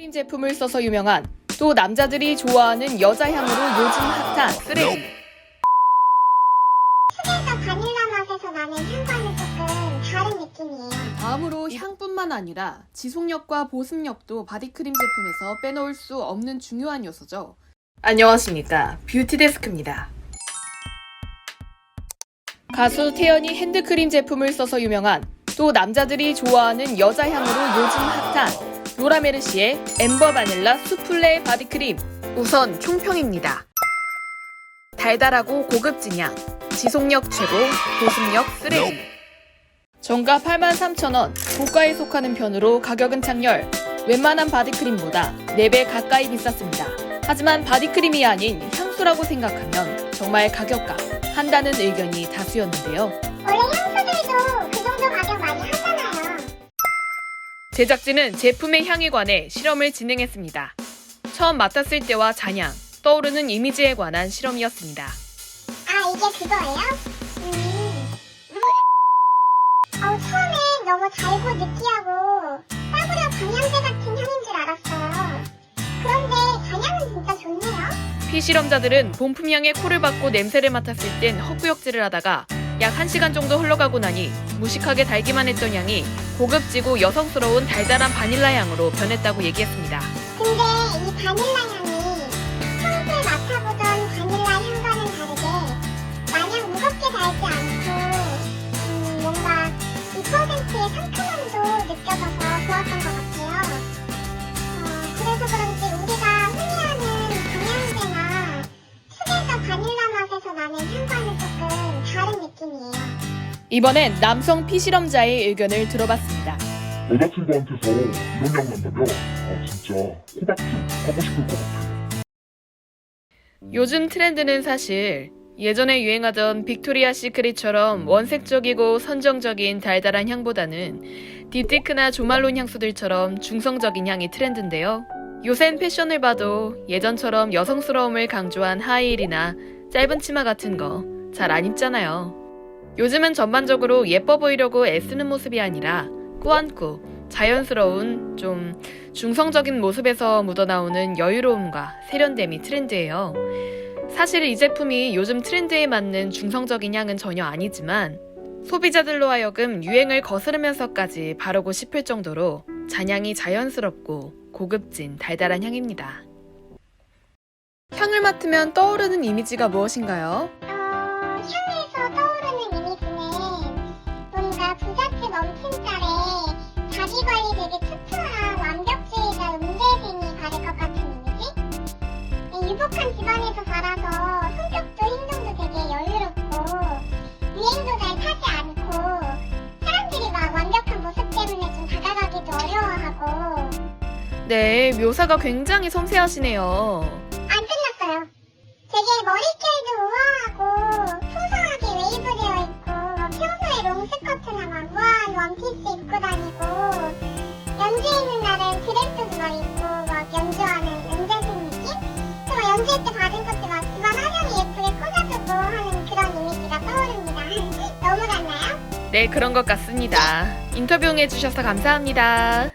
크림 제품을 써서 유명한 또 남자들이 좋아하는 여자 향으로 요즘 핫한 쓰레기. 흑에서 바닐라 맛에서 나는 향과는 조금 다른 느낌이에요. 다음으로 향뿐만 아니라 지속력과 보습력도 바디크림 제품에서 빼놓을 수 없는 중요한 요소죠. 안녕하십니까. 뷰티데스크입니다. 가수 태연이 핸드크림 제품을 써서 유명한 또 남자들이 좋아하는 여자 향으로 요즘 핫한 로라메르시의 엠버 바닐라 수플레 바디크림. 우선 총평입니다. 달달하고 고급진 향, 지속력 최고, 보습력 쓰레기. 정가 83,000원, 고가에 속하는 편으로 가격은 창렬. 웬만한 바디크림보다 4배 가까이 비쌌습니다. 하지만 바디크림이 아닌 향수라고 생각하면 정말 가격값 한다는 의견이 다수였는데요. 원래 향수들도 그 정도 가격. 제작진은 제품의 향에 관해 실험을 진행했습니다. 처음 맡았을 때와 잔향, 떠오르는 이미지에 관한 실험이었습니다. 아 이게 그거예요? 음. 어, 처음엔 너무 달고 느끼하고 싸구려 방향제 같은 향인 줄 알았어요. 그런데 잔향은 진짜 좋네요. 피실험자들은 본품향에 코를 박고 냄새를 맡았을 땐 헛구역질을 하다가 약 1시간 정도 흘러가고 나니 무식하게 달기만 했던 향이 고급지고 여성스러운 달달한 바닐라 향으로 변했다고 얘기했습니다. 근데 이 바닐라 향이 평소에 맡아보던 바닐라 향과는 다르게 마냥 무겁게 달지 않고 음, 뭔가 2%의 상큼함도 느껴져서 좋았던 것 같아요. 어, 그래서 그런지 우리가 흔히 하는 방향제나 숲에서 바닐라 맛에서 나는 향과는 이번엔 남성 피실험자의 의견을 들어봤습니다. 여자친구한테서 이런 향 난다며? 아 진짜 코박춤 하고 싶을 것 같아. 요즘 트렌드는 사실 예전에 유행하던 빅토리아 시크릿처럼 원색적이고 선정적인 달달한 향보다는 딥티크나 조말론 향수들처럼 중성적인 향이 트렌드인데요. 요샌 패션을 봐도 예전처럼 여성스러움을 강조한 하이힐이나 짧은 치마 같은 거 잘 안 입잖아요. 요즘은 전반적으로 예뻐 보이려고 애쓰는 모습이 아니라 꾸안꾸, 자연스러운 좀 중성적인 모습에서 묻어나오는 여유로움과 세련됨이 트렌드예요. 사실 이 제품이 요즘 트렌드에 맞는 중성적인 향은 전혀 아니지만 소비자들로 하여금 유행을 거스르면서까지 바르고 싶을 정도로 잔향이 자연스럽고 고급진 달달한 향입니다. 향을 맡으면 떠오르는 이미지가 무엇인가요? 여유롭고 유행도 잘 타지 않고 사람들이 막 완벽한 모습 때문에 좀 다가가기도 어려워하고 네, 묘사가 굉장히 섬세하시네요. 안 끝났어요. 되게 머릿결도 우아하고 풍성하게 웨이브되어 있고 뭐 평소에 롱스커트나 막 우아한 원피스 입고 다니고 연주에 있는 날은 드레스도 막 입고 막 연주하는 은대생 느낌? 또 연주회 때 네, 그런 것 같습니다. 인터뷰 응해주셔서 감사합니다.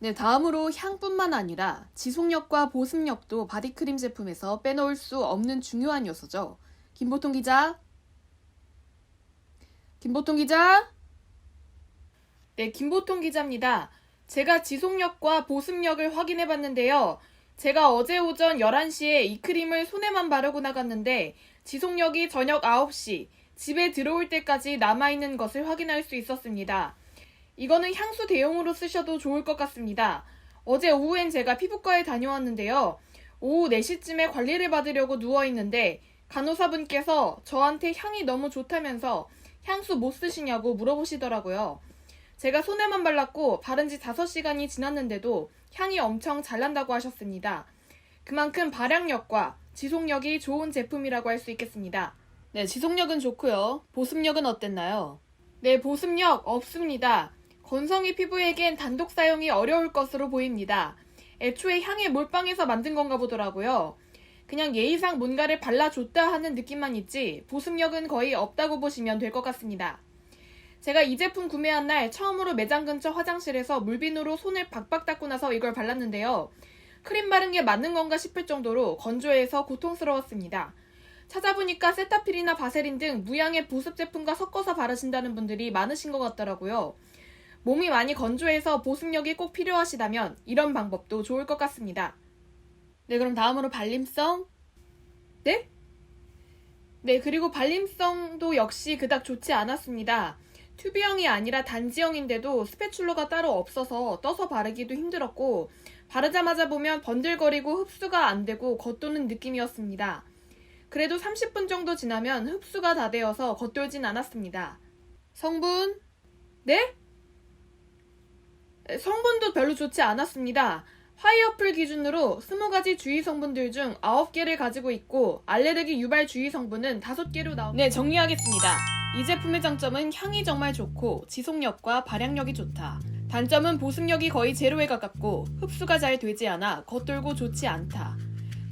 네, 다음으로 향뿐만 아니라 지속력과 보습력도 바디크림 제품에서 빼놓을 수 없는 중요한 요소죠. 김보통 기자. 김보통 기자. 네, 김보통 기자입니다. 제가 지속력과 보습력을 확인해 봤는데요. 제가 어제 오전 11시에 이 크림을 손에만 바르고 나갔는데 지속력이 저녁 9시, 집에 들어올 때까지 남아있는 것을 확인할 수 있었습니다. 이거는 향수 대용으로 쓰셔도 좋을 것 같습니다. 어제 오후엔 제가 피부과에 다녀왔는데요. 오후 4시쯤에 관리를 받으려고 누워있는데 간호사분께서 저한테 향이 너무 좋다면서 향수 못 쓰시냐고 물어보시더라고요. 제가 손에만 발랐고 바른 지 5시간이 지났는데도 향이 엄청 잘 난다고 하셨습니다. 그만큼 발향력과 지속력이 좋은 제품이라고 할 수 있겠습니다. 네, 지속력은 좋고요. 보습력은 어땠나요? 네, 보습력 없습니다. 건성이 피부에겐 단독 사용이 어려울 것으로 보입니다. 애초에 향이 몰빵해서 만든 건가 보더라고요. 그냥 예의상 뭔가를 발라줬다 하는 느낌만 있지 보습력은 거의 없다고 보시면 될 것 같습니다. 제가 이 제품 구매한 날 처음으로 매장 근처 화장실에서 물비누로 손을 박박 닦고 나서 이걸 발랐는데요. 크림 바른 게 맞는 건가 싶을 정도로 건조해서 고통스러웠습니다. 찾아보니까 세타필이나 바세린 등 무양의 보습 제품과 섞어서 바르신다는 분들이 많으신 것 같더라고요. 몸이 많이 건조해서 보습력이 꼭 필요하시다면 이런 방법도 좋을 것 같습니다. 네, 그럼 다음으로 발림성. 네? 네, 그리고 발림성도 역시 그닥 좋지 않았습니다. 튜브형이 아니라 단지형인데도 스패출러가 따로 없어서 떠서 바르기도 힘들었고, 바르자마자 보면 번들거리고 흡수가 안 되고 겉도는 느낌이었습니다. 그래도 30분 정도 지나면 흡수가 다 되어서 겉돌진 않았습니다. 성분? 네? 에, 성분도 별로 좋지 않았습니다. 화이어플 기준으로 20가지 주의 성분들 중 9개를 가지고 있고 알레르기 유발 주의 성분은 5개로 나옵니다. 네, 정리하겠습니다. 이 제품의 장점은 향이 정말 좋고 지속력과 발향력이 좋다. 단점은 보습력이 거의 제로에 가깝고 흡수가 잘 되지 않아 겉돌고 좋지 않다.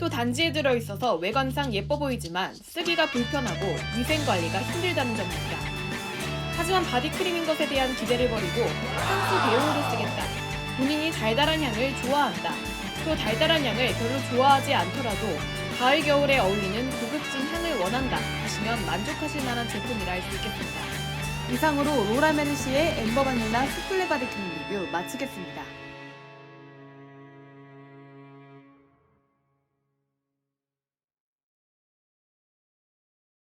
또 단지에 들어있어서 외관상 예뻐 보이지만 쓰기가 불편하고 위생관리가 힘들다는 점입니다. 하지만 바디크림인 것에 대한 기대를 버리고 향수 대용으로 쓰겠다. 본인이 달달한 향을 좋아한다. 또 달달한 향을 별로 좋아하지 않더라도 가을 겨울에 어울리는 고급진 향을 원한다 하시면 만족하실 만한 제품이라 할 수 있겠습니다. 이상으로 로라 메르시의 엠버 바닐라 수플레 바디크림 리뷰 마치겠습니다.